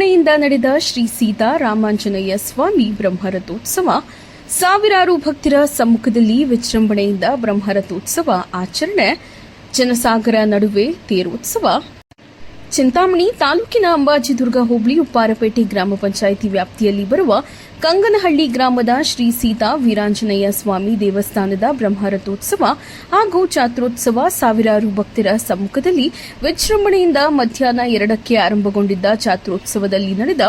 ವಿಜೃಂಭಣೆಯಿಂದ ನಡೆದ ಶ್ರೀ ಸೀತಾ ರಾಮಾಂಜನೇಯ ಸ್ವಾಮಿ ಬ್ರಹ್ಮರಥೋತ್ಸವ. ಸಾವಿರಾರು ಭಕ್ತರ ಸಮ್ಮುಖದಲ್ಲಿ ವಿಜೃಂಭಣೆಯಿಂದ ಬ್ರಹ್ಮರಥೋತ್ಸವ ಆಚರಣೆ. ಜನಸಾಗರ ನಡುವೆ ತೇರೋತ್ಸವ. ಚಿಂತಾಮಣಿ ತಾಲೂಕಿನ ಅಂಬಾಜಿದುರ್ಗ ಹೋಬಳಿ ಉಪ್ಪಾರಪೇಟೆ ಗ್ರಾಮ ಪಂಚಾಯಿತಿ ವ್ಯಾಪ್ತಿಯಲ್ಲಿ ಬರುವ ಕಂಗನಹಳ್ಳಿ ಗ್ರಾಮದ ಶ್ರೀ ಸೀತಾ ವೀರಾಂಜನೇಯ ಸ್ವಾಮಿ ದೇವಸ್ಥಾನದ ಬ್ರಹ್ಮರಥೋತ್ಸವ ಹಾಗೂ ಚಾತ್ರೋತ್ಸವ ಸಾವಿರಾರು ಭಕ್ತರ ಸಮ್ಮುಖದಲ್ಲಿ ವಿಜೃಂಭಣೆಯಿಂದ ಮಧ್ಯಾಹ್ನ ಎರಡಕ್ಕೆ ಆರಂಭಗೊಂಡಿದ್ದ ಚಾತ್ರೋತ್ಸವದಲ್ಲಿ ನಡೆದ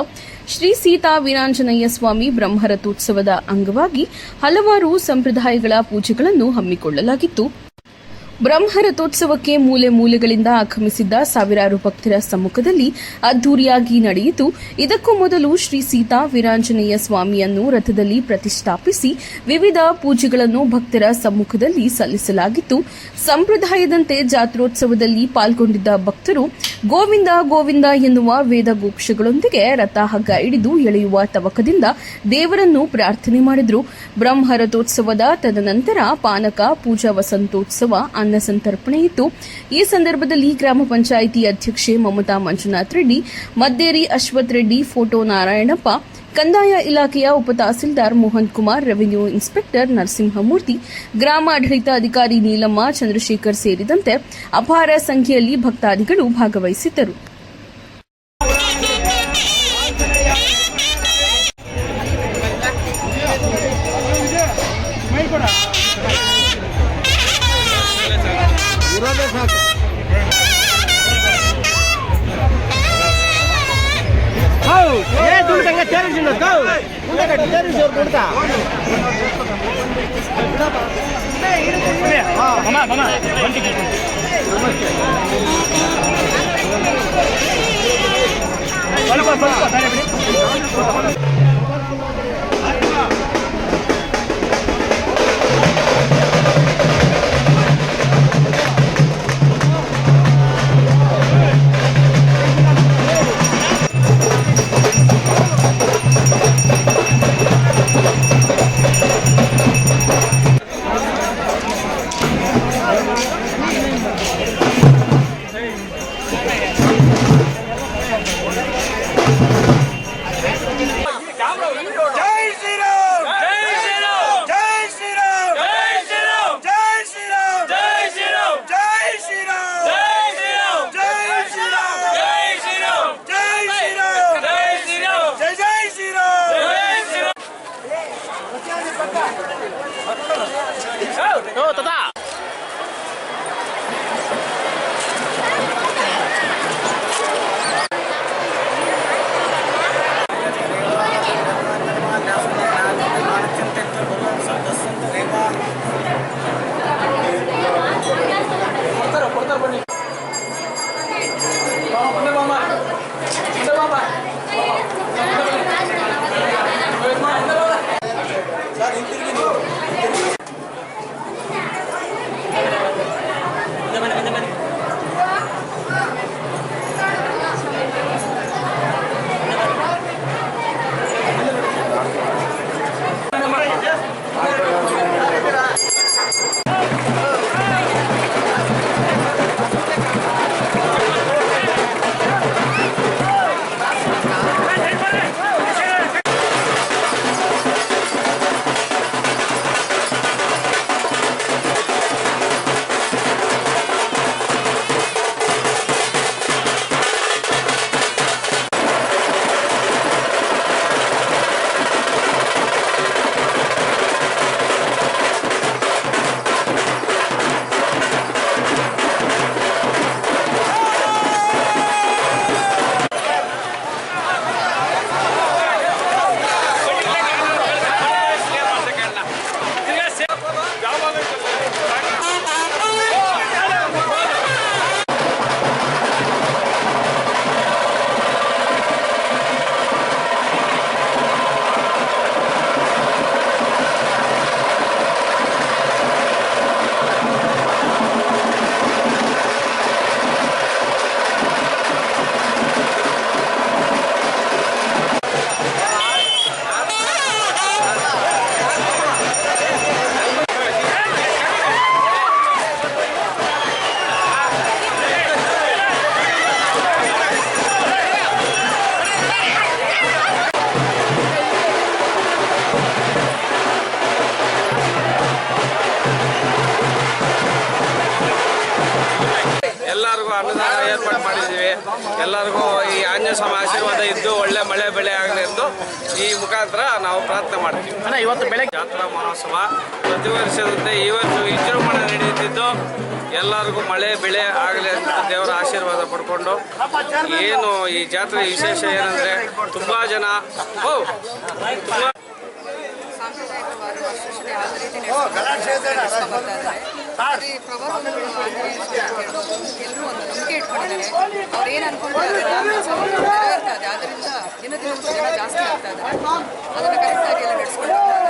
ಶ್ರೀ ಸೀತಾ ವೀರಾಂಜನೇಯ ಸ್ವಾಮಿ ಬ್ರಹ್ಮರಥೋತ್ಸವದ ಅಂಗವಾಗಿ ಹಲವಾರು ಸಂಪ್ರದಾಯಗಳ ಪೂಜೆಗಳನ್ನು ಹಮ್ಮಿಕೊಳ್ಳಲಾಗಿತ್ತು. ಬ್ರಹ್ಮರಥೋತ್ಸವಕ್ಕೆ ಮೂಲೆ ಮೂಲೆಗಳಿಂದ ಆಗಮಿಸಿದ್ದ ಸಾವಿರಾರು ಭಕ್ತರ ಸಮ್ಮುಖದಲ್ಲಿ ಅದ್ದೂರಿಯಾಗಿ ನಡೆಯಿತು. ಇದಕ್ಕೂ ಮೊದಲು ಶ್ರೀ ಸೀತಾ ವೀರಾಂಜನೇಯ ಸ್ವಾಮಿಯನ್ನು ರಥದಲ್ಲಿ ಪ್ರತಿಷ್ಠಾಪಿಸಿ ವಿವಿಧ ಪೂಜೆಗಳನ್ನು ಭಕ್ತರ ಸಮ್ಮುಖದಲ್ಲಿ ಸಲ್ಲಿಸಲಾಗಿತ್ತು. ಸಂಪ್ರದಾಯದಂತೆ ಜಾತ್ರೋತ್ಸವದಲ್ಲಿ ಪಾಲ್ಗೊಂಡಿದ್ದ ಭಕ್ತರು ಗೋವಿಂದ ಗೋವಿಂದ ಎನ್ನುವ ವೇದ ಗೋಕ್ಷಗಳೊಂದಿಗೆ ರಥ ಹಗ್ಗ ಹಿಡಿದು ಎಳೆಯುವ ತವಕದಿಂದ ದೇವರನ್ನು ಪ್ರಾರ್ಥನೆ ಮಾಡಿದರು. ಬ್ರಹ್ಮರಥೋತ್ಸವದ ತದನಂತರ ಪಾನಕ, ಪೂಜಾ ವಸಂತೋತ್ಸವ ಅನ್ನ ಸಂತರ್ಪಣೆ ಇತ್ತು. ಈ ಸಂದರ್ಭದಲ್ಲಿ ಗ್ರಾಮ ಪಂಚಾಯಿತಿ ಅಧ್ಯಕ್ಷೆ ಮಮತಾ ಮಂಜುನಾಥ್ ರೆಡ್ಡಿ ಮದ್ದೇರಿ ಅಶ್ವಥ್ ರೆಡ್ಡಿ, ಫೋಟೋ ನಾರಾಯಣಪ್ಪ, ಕಂದಾಯ ಇಲಾಖೆಯ ಉಪತಹಸೀಲ್ದಾರ್ ಮೋಹನ್ ಕುಮಾರ್, ರೆವಿನ್ಯೂ ಇನ್ಸ್ಪೆಕ್ಟರ್ ನರಸಿಂಹಮೂರ್ತಿ ಗ್ರಾಮ ಆಡಳಿತ ಅಧಿಕಾರಿ ನೀಲಮ್ಮ, ಚಂದ್ರಶೇಖರ್ ಸೇರಿದಂತೆ ಅಪಾರ ಸಂಖ್ಯೆಯಲ್ಲಿ ಭಕ್ತಾದಿಗಳು ಭಾಗವಹಿಸಿದ್ದರು. ఉండగా తెలిసి ఉండగా తెలిసి కొడతా మామా మామా ಎಲ್ಲರಿಗೂ ಅನುದಾನ ಏರ್ಪಾಡು ಮಾಡಿದ್ದೀವಿ. ಎಲ್ಲರಿಗೂ ಈ ಆಂಜನೇಯ ಸ್ವಾಮಿ ಆಶೀರ್ವಾದ ಇದ್ದು ಒಳ್ಳೆ ಮಳೆ ಬೆಳೆ ಆಗಲಿ ಎಂದು ಈ ಮುಖಾಂತರ ನಾವು ಪ್ರಾರ್ಥನೆ ಮಾಡ್ತೀವಿ. ಅಣ್ಣ ಇವತ್ತು ಬೆಳಗ್ಗೆ ಜಾತ್ರಾ ಮಹೋತ್ಸವ. ಪ್ರತಿ ವರ್ಷದಂತೆ ಈ ವರ್ಷ ವಿಜೃಂಭಣೆ ನಡೆಯುತ್ತಿದ್ದು ಎಲ್ಲರಿಗೂ ಮಳೆ ಬೆಳೆ ಆಗಲಿ ಅಂತ ದೇವರ ಆಶೀರ್ವಾದ ಪಡ್ಕೊಂಡು ಏನು ಈ ಜಾತ್ರೆ ವಿಶೇಷ ಏನಂದರೆ ತುಂಬ ಜನ ಓ ತುಂಬ ಪ್ರವಾಸಗಳು ಎಲ್ಲರೂ ಮಾಡ್ಕೊಂಡಿದ್ದಾರೆ ಅವ್ರು ಏನು ಅನ್ಕೊಂಡಿದ್ದಾರೆ ಅದರಿಂದ ದಿನ ದಿನ ಜನ ಜಾಸ್ತಿ ಆಗ್ತಾ ಇದ್ದಾರೆ ಅದನ್ನು ಕರೆಕ್ಟಾಗಿ ಎಲ್ಲ ನಡೆಸ್ಕೊಂಡು